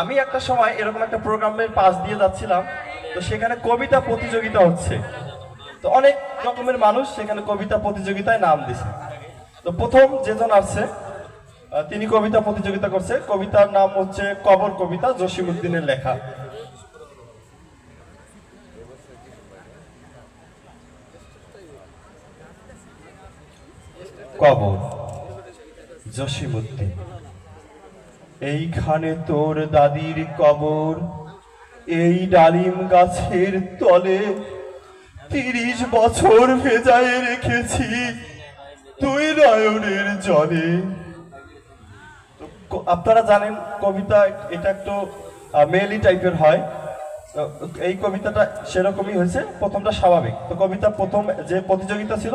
আমি একটা সময় এরকম একটা প্রোগ্রামের পাশ দিয়ে যাচ্ছিলাম, তো সেখানে কবিতা প্রতিযোগিতা হচ্ছে। তো অনেক রকমের মানুষ সেখানে কবিতা প্রতিযোগিতায় নাম দিছে। তো প্রথম যেজন আসছে তিনি কবিতা প্রতিযোগিতা করছে। কবিতার নাম হচ্ছে কবর কবিতা জসিমুদ্দিনের লেখা। কবর জসিমুদ্দিন এইখানে তোর দাদির কবর, এই ডালিম গাছের তলে তিরিশ বছর ভেজায় রেখেছি, তুই নয়নের জলে। আপনারা জানেন কবিতা এটা একটু মেলি টাইপের হয়। এই কবিতাটা সেরকমই হয়েছে, প্রথমটা স্বাভাবিক। তো কবিতা প্রথম যে প্রতিযোগিতা ছিল,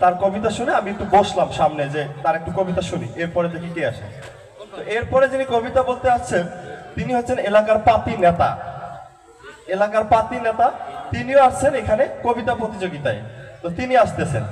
তার কবিতা শুনে আমি একটু বসলাম সামনে যে তার একটু কবিতা শুনি, এরপরে দেখি কে আসে। তো এরপরে যিনি কবিতা বলতে আসছেন, তিনি হচ্ছেন এলাকার পাতি নেতা। এলাকার পাতি নেতা, তিনিও আসছেন এখানে কবিতা প্রতিযোগিতায়। তো তিনি আসতেছেন।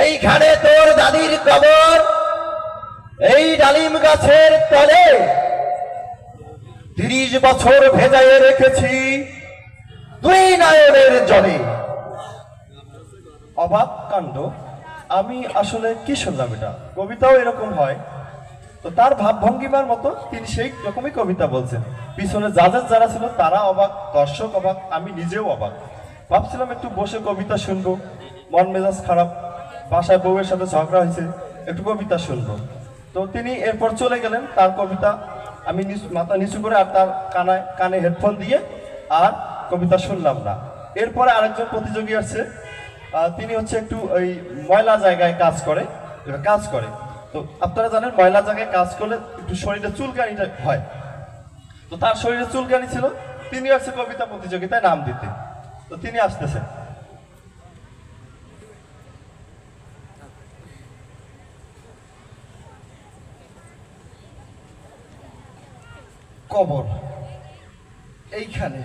এইখানে তোর দাদির কবর, এই ডালিম গাছের তলে। তিরিশ বছর ভেজাইয়ে রেখেছি দুই নায়নের জলে। অবাক কাণ্ড। আমি আসলে কি শুনলাম এটা? কবিতাও এরকম হয়। তো তার ভাবভঙ্গিমার মতো তিনি সেই রকমই কবিতা বলছেন। পিছনে যাদের যারা ছিল তারা অবাক, দর্শক অবাক, আমি নিজেও অবাক। ভাবছিলাম একটু বসে কবিতা শুনব। মন মেজাজ খারাপ। বাসায় বউয়ের সাথে ঝগড়া হয়েছে, একটু কবিতা শুনব। তো তিনি এরপর চলে গেলেন, তার কবিতা আমি মাথা নিচু করে আর তার কানায় কানে হেডফোন দিয়ে আর কবিতা শুনলাম না। এরপরে আরেকজন প্রতিযোগী আছে তিনি হচ্ছে একটু ওই ময়লা জায়গায় কাজ করে কাজ করে। তো আপনারা জানেন, ময়লা জায়গায় কাজ করলে একটু শরীরে চুলকানিটা হয়। তো তার শরীরে চুলকানি ছিল, তিনি আসছে কবিতা প্রতিযোগিতায় নাম দিতে। তো তিনি আসতেছেন। কবর। এইখানে।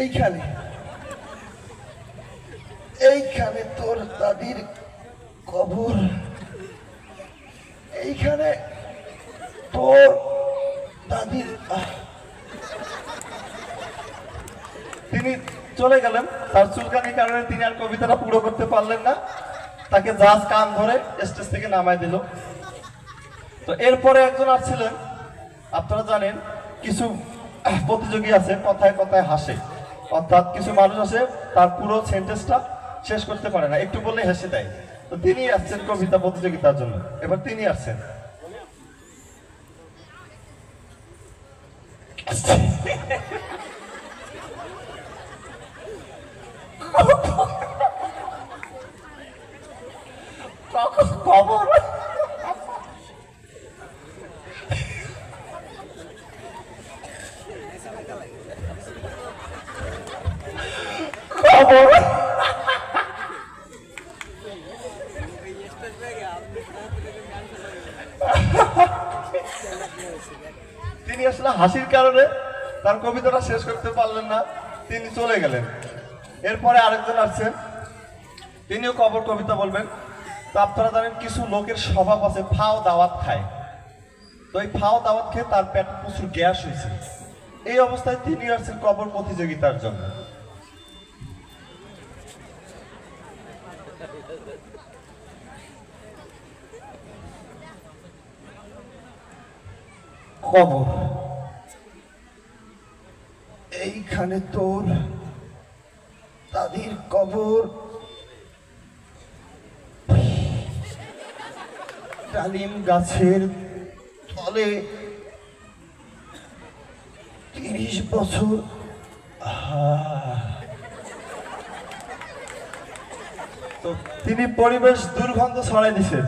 এইখানে। এইখানে তোর দাদির কবর। এইখানে তোর দাদির তিনি চলে গেলেন। তার চুলকানির কারণে তিনি আর কবিতাটা পুরো করতে পারলেন না। তাকে জাজ কান ধরে স্টেজ থেকে নামায় দিল। তো এরপরে একজন আসছিলেন আপনারা জানেন, কিছু প্রতিযোগী আছে, কথায় কথায় হাসে। অর্থাৎ কিছু মানুষ আছে, তার পুরো সেন্টেন্সটা শেষ করতে পারে না, একটু বললে হেসে দেয়। তো তিনি আসছেন কবিতা প্রতিযোগিতার জন্য। এবার তিনি আসছেন। খবর? তিনি আসলে হাসির কারণে তার কবিতাটা শেষ করতে পারলেন না, তিনি চলে গেলেন। এরপরে আরেকজন আসছেন, তিনিও কবর কবিতা বলবেন। তো আপনারা জানেন, কিছু লোকের স্বভাব আছে, ফাও দাওয়াত খায়। তো এই ফাও দাওয়াত খেয়ে তার পেটে প্রচুর গ্যাস হয়েছে। এই অবস্থায় তিনি আসছেন কবর প্রতিযোগিতার জন্য। এইখানে তোর দাদির কবর। ডালিম গাছের তলে তিরিশ বছর। আহা। তো তিনি পরিবেশ দুর্গন্ধ ছড়াই দিছে।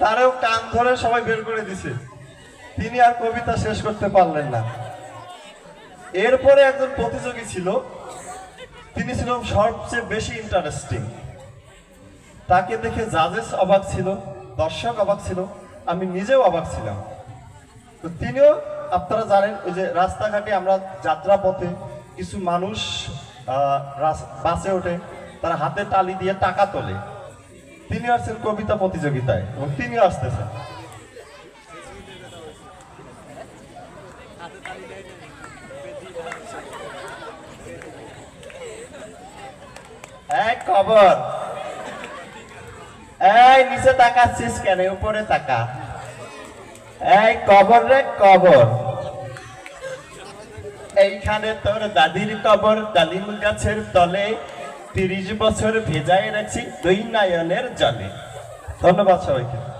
তারেও কান ধরে সবাই বের করে দিছে। তিনি আর কবিতা শেষ করতে পারলেন না। এরপরে একজন প্রতিযোগী ছিল। তিনি ছিল সবচেয়ে বেশি ইন্টারেস্টিং তাকে দেখে জাজেস অবাক ছিল, দর্শক অবাক ছিল, আমি নিজেও অবাক ছিলাম। তো তিনিও, আপনারা জানেন, ওই যে রাস্তাঘাটে আমরা যাত্রা পথে কিছু মানুষ বাসে ওঠে। তারা হাতে তালি দিয়ে টাকা তোলে। তিনি আসছেন কবিতা প্রতিযোগিতায় এবং তিনিও আসতেছেন। এক কবর এই নিচে তাকাচ্ছিস কেন? উপরে তাকা। এই কবর রে কবর এইখানে তোর দাদির কবর ডালিম গাছের তলে তিরিশ বছর ভেজায় রাখছি দুই নয়নের জলে। ধন্যবাদ সবাইকে।